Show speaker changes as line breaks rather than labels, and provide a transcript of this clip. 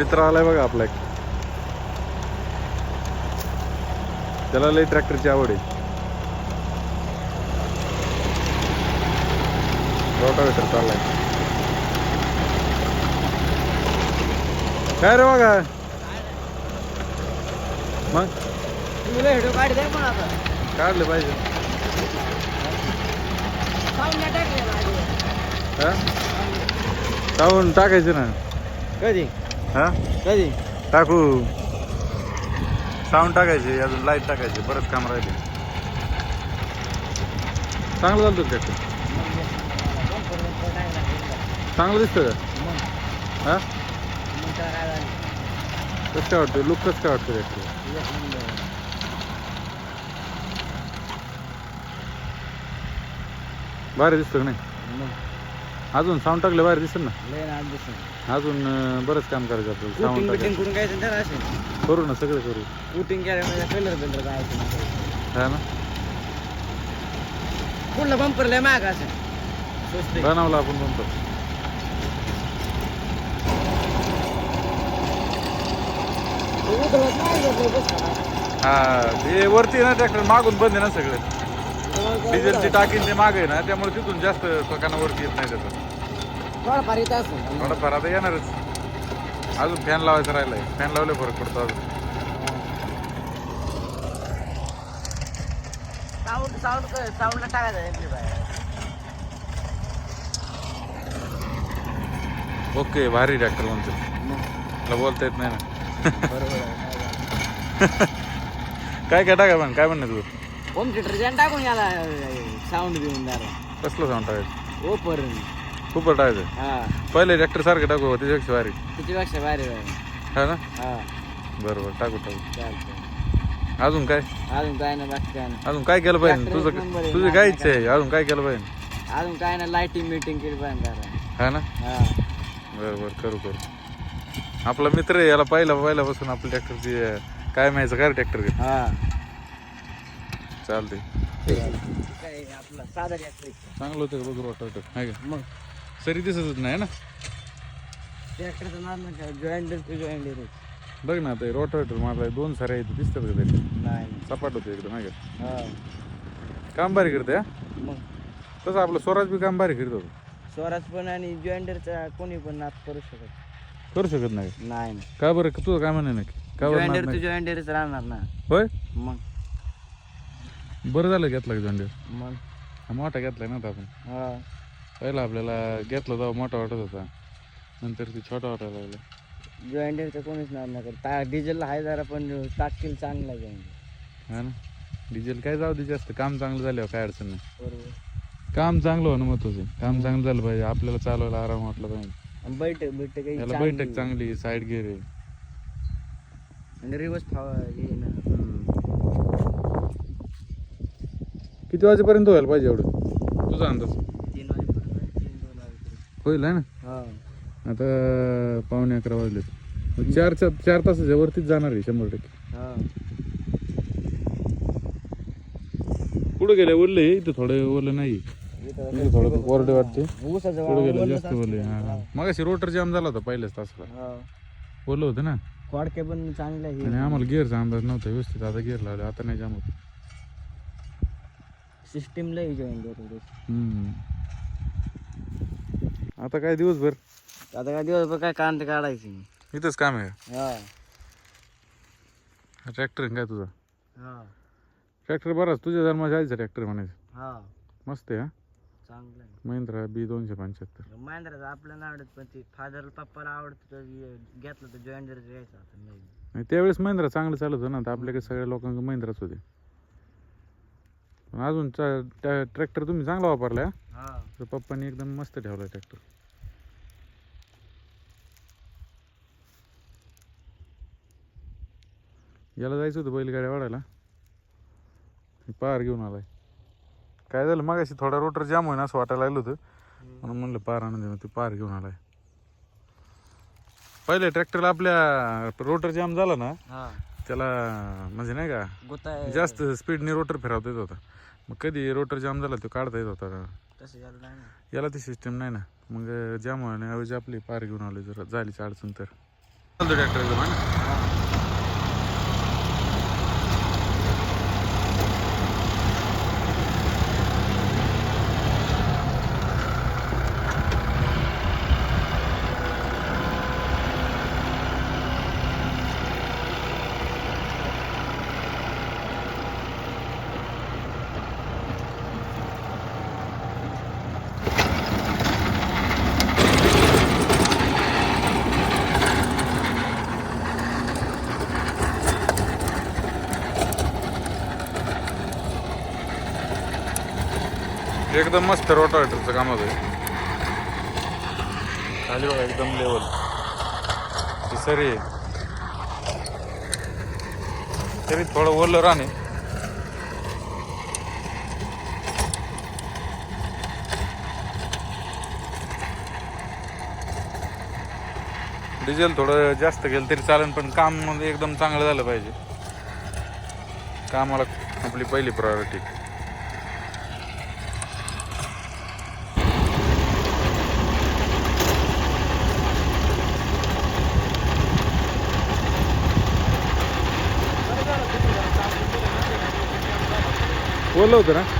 मित्र आलाय बघा आपला एक. त्याला लई ट्रॅक्टरची आवड आहे. रोटावेटर चाललाय. काय रे बघा? मग? काढले पाहिजे. हा? टाकून टाकायचं ना.
कधी?
हा?
कधी?
टाकू. साऊंड टाकायचे अजून लाइट टाकायचे बरंच काम राहिले. चांगलं चालतं ट्रॅक्टर चांगलं दिसतं का? हा? कसं काय वाटतं लुक कसं काय वाटतं ट्रॅक्टर भारी दिसतं का नाही? अजून साऊंड टाकलं भारी दिसतं ना? अजून अं, बरंच काम करायचं आपल्याला
शूटिंग
साऊंड
बिटिंग
टाकायचं
करून काय असेल
करू ना सगळं करू.
केल्यामध्ये कलर बिलर जायचं
हा ना?
पुढलं बंपर लय महाग असेल. स्वस्त आहे.
बनवलं आपण म्हणतो
नाही नाही.
हा ते वरती ना ट्रॅक्टर मागून बंद आहे ना सगळं. डिझेलची टाकीन ते माग ना त्यामुळे तिथून जास्त स्वकांना वरती येत नाही त्याचं.
थोडाफार येत असेल
थोडंफार आता येणारच. अजून फॅन लावायचं राहिलाय. फॅन लावले फरक पडतो अजून.
साऊंड साऊंड साऊंडला टाकायचं आहे बाहेर.
ओके भारी ट्रॅक्टर म्हणतो मला बोलता येत नाही ना. काय काय टाका पण काय म्हणणं तुझं?
होम ज्यानं टाकून याला साऊंड देऊन जरा
कसलं साऊंड टाकायचं
ओ पर
खूप टाकायचं
हा
पहिले ट्रॅक्टर सारखं टाकू त्याच्यापेक्षा भारी
त्याच्यापेक्षा भारी भारी
हा ना
हा
बरोबर टाकू टाकू
चालतंय
अजून काय
अजून काय ना बाकी काय ना
अजून काय केलं पाहिजे
Tractor एक
तुझं
आहे,
तुझी
नाही
काय इच्छा आहे अजून काय केलं पाहिजे
अजून काय ना लाईटिंग मिटिंग केली पाहिजे जरा
हा ना
हा
बरं बरं करू करू आपला मित्र आहे याला पहिला पहिल्यापासून आपल्या ट्रॅक्टरची काय माहिती काय ट्रॅक्टर
हा
चालते.
काय आपलं साधा ट्रॅक्टर
चांगलं होतं का बघ रोटावेटर आहे का?
मग
सरी दिसतच नाही ना?
नाही
बघ ना ते रोटावेटर मारलाय दोन साऱ्या इथे दिसतात का तरी?
नाही.
सपाट होते एकदम आहे का?
हा.
काम भारी करते हा?
मग?
तसं आपलं स्वराज बी काम भारी करत. होतं
स्वराज पण आणि जॉईंडरचा कोणी पण नाच करू शकत
करू शकत नाही
नाही. ना
का बरं? तुझं काय म्हणणं नक्की का? बरं नाद नाही?
जॉईंडरच राहणार ना.
होय?
मग?
बरं झालं घेतला का जॉन्डर
मग?
मोठा घेतलाय ना आता आपण.
हा.
पहिला आपल्याला घेतला तेव्हा मोठा वाटत होता. नंतर ती छोटा वाटायला लागला.
जॉईंडरचं कोणीच नाव नाही करत. ता डिझेल आहे जरा पण टाकील चांगला जॉईंडर
हा ना? डिझेल काय जाऊ दे जास्त. काम चांगलं झाल्यावर काय अडचण नाही.
बरोबर.
काम चांगलं होणं महत्वाचं आहे. काम चांगलं झालं पाहिजे. आपल्याला चालवायला आराम वाटला पाहिजे.
आणि बैठक बैठक.
बैठक चांगली साईड गेअर आहे.
आणि रिवर्स फावा हे ना.
किती वाजेपर्यंत व्हायला पाहिजे एवढं? तुझा अंदाज?
तीन वाजेपर्यंत तीन दोन वाजेपर्यंत.
होईल आहे ना?
हा.
आता पावणे अकरा वाजले चार चार चार तासाच्या वरतीच जाणार आहे शंभर टक्के.
हा.
पुढे गेले? ओरले इथं थोडं ओरलं नाही.
इथं
थोडं कोरडे वाटते.
ऊसाचं
पुढे गेलं? जास्त. ओरले हा मग अशी रोटर जाम झाला होता पहिल्याच तासाला.
हा.
ओरलं होतं ना?
पण चांगले
आणि
आहे
आम्हाला गिअरचा अंदाज नव्हता व्यवस्थित. आता गिअर लावले आता नाही जाम होत.
सिस्टीम लय जॉईन करतो
हम्म. आता काय दिवसभर?
आता काय दिवसभर काय कांदे काढायचे
इथंच काम आहे
हा.
ट्रॅक्टर काय तुझा?
हा.
ट्रॅक्टर बराच तुझ्या जन्माच्या आधीचा ट्रॅक्टर म्हणायचं.
हा.
मस्त आहे हा?
चांगलं आहे.
महिंद्रा बी दोनशे पंच्याहत्तर.
महिंद्राचं आपल्याला आवडत पण ते फादर पप्पाला आवडत तर हे घेतलं तर जॉईंडर घ्यायचं आता. नाही
त्यावेळेस महिंद्रा चांगलं चालत होतं ना तर आपल्याकडे सगळ्या लोकांकडे महिंद्राच होते. अजून ट्रॅक्टर तुम्ही चांगला वापरला तर पप्पांनी एकदम मस्त ठेवला ट्रॅक्टर याला जायचं होतं बैलगाड्या वाढायला. पार घेऊन आलाय. काय झालं मग अशी थोडा रोटर जाम होईना असं वाटायला लागलं होतं. म्हणून म्हणलं पार आणून ते पार घेऊन आलाय. पहिले ट्रॅक्टरला आपल्या रोटर जाम झाला ना त्याला म्हणजे नाही का जास्त स्पीडने रोटर फिरवता येत होता. मग कधी रोटर जाम झाला तो काढता येत होता.
तसं झालं नाही ना.
याला ती सिस्टम नाही ना. मग जाम होण्याऐवजी आपली पार घेऊन आलो जर. झालीच अडचण तर. ट्रॅक्टर एकदम मस्त रोटावेटरचं काम होतं खाली बघा एकदम लेवल सरी तरी थोडं ओलं राहणे डिझेल थोडं जास्त गेलं तरी चालेल पण काम म्हणजे एकदम चांगलं झालं पाहिजे. कामाला आपली पहिली प्रायोरिटी ओलं होतं ना.